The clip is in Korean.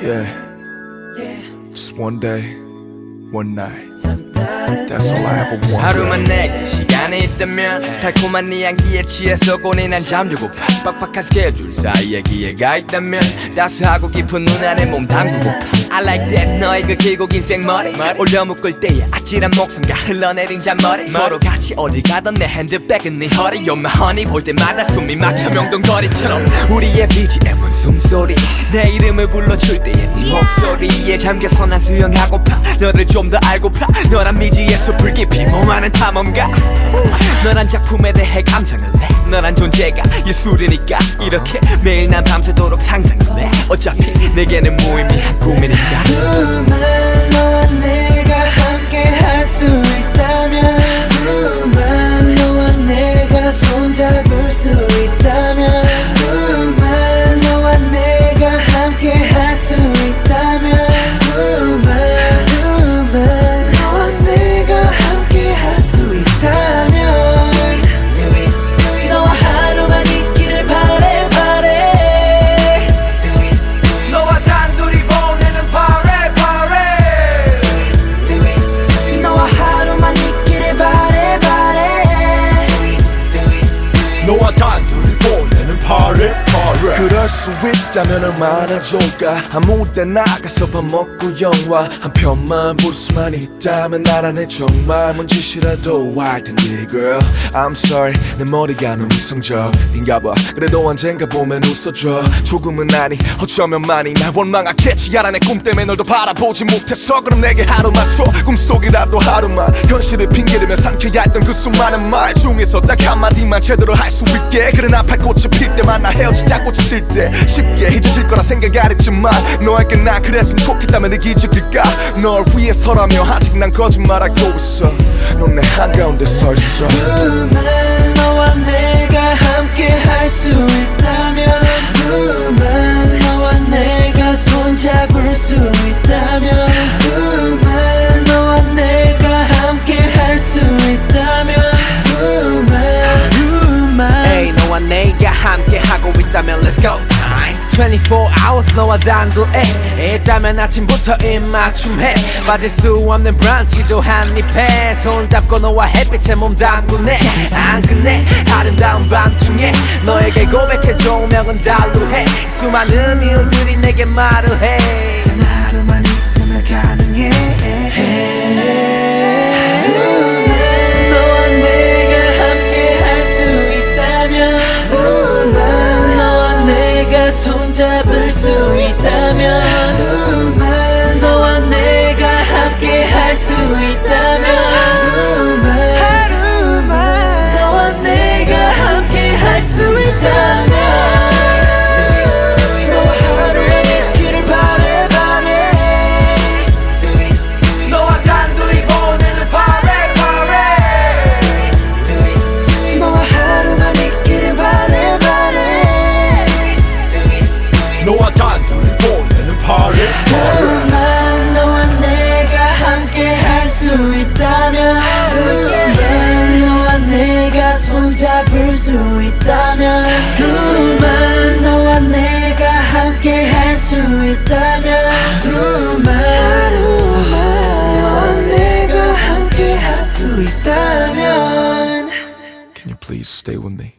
Yeah, just one day, one night. That's all I ever wanted. 하루만 내게 시간이 있다면 달콤한 네 향기에 취해서 고뇌난 잠들고파. 빡빡한 스케줄 사이에 기회가 있다면 따스하고 깊은 눈 안에 몸 담그고파. I like that 너의 그 길고 긴 생머리 올려 묶을 때의 아찔한 목숨과 흘러내린 잔머리. 서로 같이 어디 가던 내 핸드백은 네 허리. You're my honey. 볼 때마다 숨이 막혀 명동거리처럼. 우리의 BGM은 숨소리. 내 이름을 불러줄 때의 네 목소리에 잠겨서 난 수영하고파. 너를 좀 더 알고파. 너란 미지의 숲을 깊이 몸하는 탐험가. 너란 작품에 대해 감상을 해. 너란 존재가 예술이니까 이렇게 매일 난 밤새도록 상상을 해. 어차피 내게는 무의미한 꿈이니까 그럴 수 있다면 얼마나 좋을까. 아무 데 나 가서 밥 먹고 영화 한 편만 볼 수만 있다면 나란해 정말 뭔 짓이라도 할 텐데 girl. I'm sorry 내 머리가 너무 이성적인가 봐. 그래도 언젠가 보면 웃어줘. 조금은 아니 어쩌면 많이 날 원망하겠지. 야라 내꿈 때문에 널더 바라보지 못해서 그럼 내게 하루만 줘 꿈속이라도 하루만. 현실을 핑계대며 삼켜야 했던 그 수많은 말 중에서 딱 한마디만 제대로 할 수 있게. 그래 나팔 꽃이 필 때만 나 헤어지자 꽃이 질때 쉽게 잊어질 거라 생각 안 했지만 너에게 난 그랬으면 좋겠다면 내 기적일까? 널 위해서라며 아직 난 거짓말하고 있어. 넌 내 한가운데 서 있어. 그만 너와 내가 함께 할 수 있다 Go. Time 24 hours 너와 단둘에 있다면 아침부터 입맞춤해. 빠질 수 없는 브런치도 한입해. 손잡고 너와 햇빛에 몸 담그네. 안 끝내. 아름다운 밤중에 너에게 고백해 조명은 달루해. 수많은 일들이 내게 말을 해. 단 하루만 있으면 가능해 손잡을 수 있다면 you please stay with me?